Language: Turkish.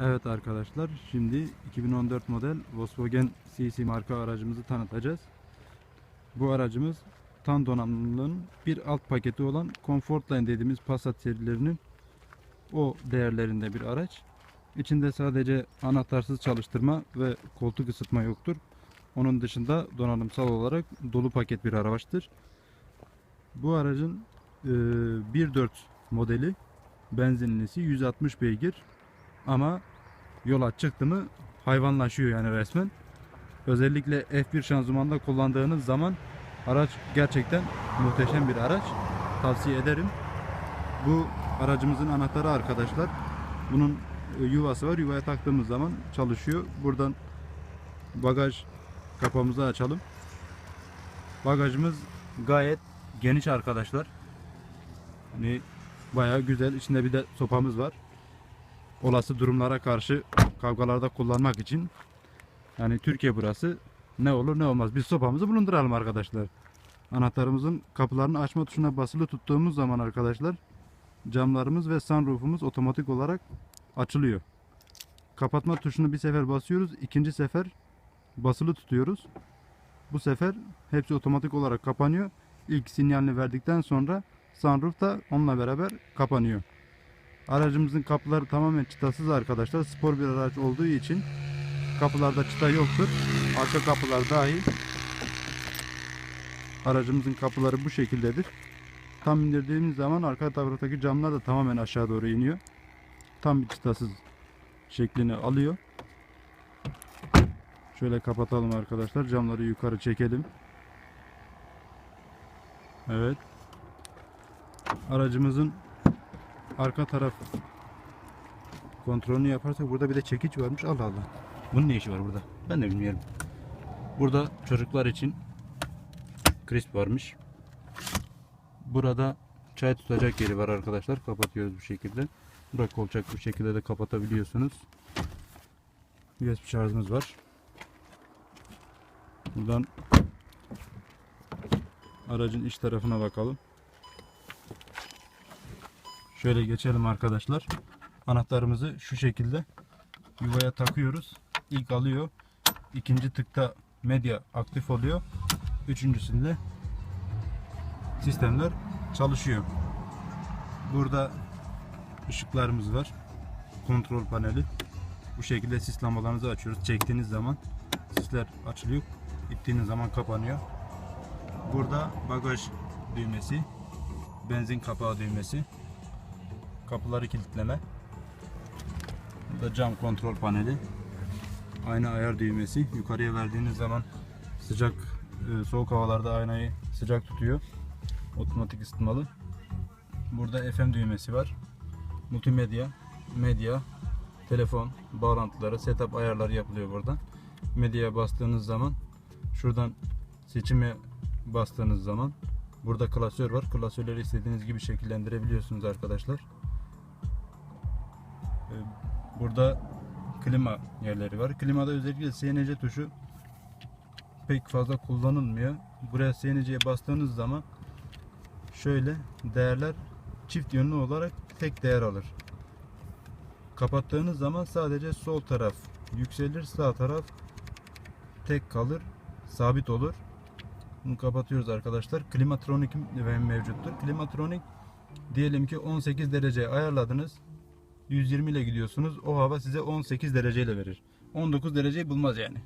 Evet arkadaşlar şimdi 2014 model Volkswagen CC marka aracımızı tanıtacağız. Bu aracımız tam donanımlının bir alt paketi olan Comfortline dediğimiz Passat serilerinin o değerlerinde bir araç. İçinde sadece anahtarsız çalıştırma ve koltuk ısıtma yoktur. Onun dışında donanımsal olarak dolu paket bir araçtır. Bu aracın e, 1.4 modeli benzinlisi 160 beygir ama yola çıktı mı hayvanlaşıyor yani resmen. Özellikle F1 şanzımanda kullandığınız zaman araç gerçekten muhteşem bir araç. Tavsiye ederim. Bu aracımızın anahtarı arkadaşlar. Bunun e, yuvası var. Yuvaya taktığımız zaman çalışıyor. Buradan bagaj kapağımızı açalım. Bagajımız gayet geniş arkadaşlar. Hani bayağı güzel. İçinde bir de sopamız var olası durumlara karşı kavgalarda kullanmak için yani Türkiye burası ne olur ne olmaz biz sopamızı bulunduralım arkadaşlar. Anahtarımızın kapılarını açma tuşuna basılı tuttuğumuz zaman arkadaşlar camlarımız ve sunroofumuz otomatik olarak açılıyor. Kapatma tuşunu bir sefer basıyoruz. ikinci sefer basılı tutuyoruz. Bu sefer hepsi otomatik olarak kapanıyor. İlk sinyalini verdikten sonra sunroof da onunla beraber kapanıyor. Aracımızın kapıları tamamen çıtasız arkadaşlar. Spor bir araç olduğu için kapılarda çıta yoktur. Arka kapılar dahil. Aracımızın kapıları bu şekildedir. Tam indirdiğimiz zaman arka taraftaki camlar da tamamen aşağı doğru iniyor. Tam bir çıtasız şeklini alıyor. Şöyle kapatalım arkadaşlar. Camları yukarı çekelim. Evet. Aracımızın arka taraf kontrolünü yaparsak burada bir de çekiç varmış. Allah Allah. Bunun ne işi var burada? Ben de bilmiyorum. Burada çocuklar için crisp varmış. Burada çay tutacak yeri var arkadaşlar. Kapatıyoruz bu şekilde. Burada kolçak bu şekilde de kapatabiliyorsunuz. USB şarjımız var. Buradan aracın iç tarafına bakalım. Şöyle geçelim arkadaşlar. Anahtarımızı şu şekilde yuvaya takıyoruz. İlk alıyor. İkinci tıkta medya aktif oluyor. Üçüncüsünde sistemler çalışıyor. Burada ışıklarımız var. Kontrol paneli. Bu şekilde sis lambalarınızı açıyoruz. Çektiğiniz zaman sisler açılıyor. İttiğiniz zaman kapanıyor. Burada bagaj düğmesi, benzin kapağı düğmesi, kapıları kilitleme. Burada cam kontrol paneli. Ayna ayar düğmesi. Yukarıya verdiğiniz zaman sıcak e, soğuk havalarda aynayı sıcak tutuyor. Otomatik ısıtmalı. Burada FM düğmesi var. Multimedya, medya, telefon bağlantıları, setup ayarları yapılıyor buradan. Medyaya bastığınız zaman şuradan seçime bastığınız zaman burada klasör var. Klasörleri istediğiniz gibi şekillendirebiliyorsunuz arkadaşlar. Ee, Burada klima yerleri var. Klimada özellikle CNC tuşu pek fazla kullanılmıyor. Buraya CNC'ye bastığınız zaman şöyle değerler çift yönlü olarak tek değer alır. Kapattığınız zaman sadece sol taraf yükselir, sağ taraf tek kalır, sabit olur. Bunu kapatıyoruz arkadaşlar. Klimatronik mevcuttur. Klimatronik diyelim ki 18 derece ayarladınız. 120 ile gidiyorsunuz. O hava size 18 dereceyle verir. 19 dereceyi bulmaz yani.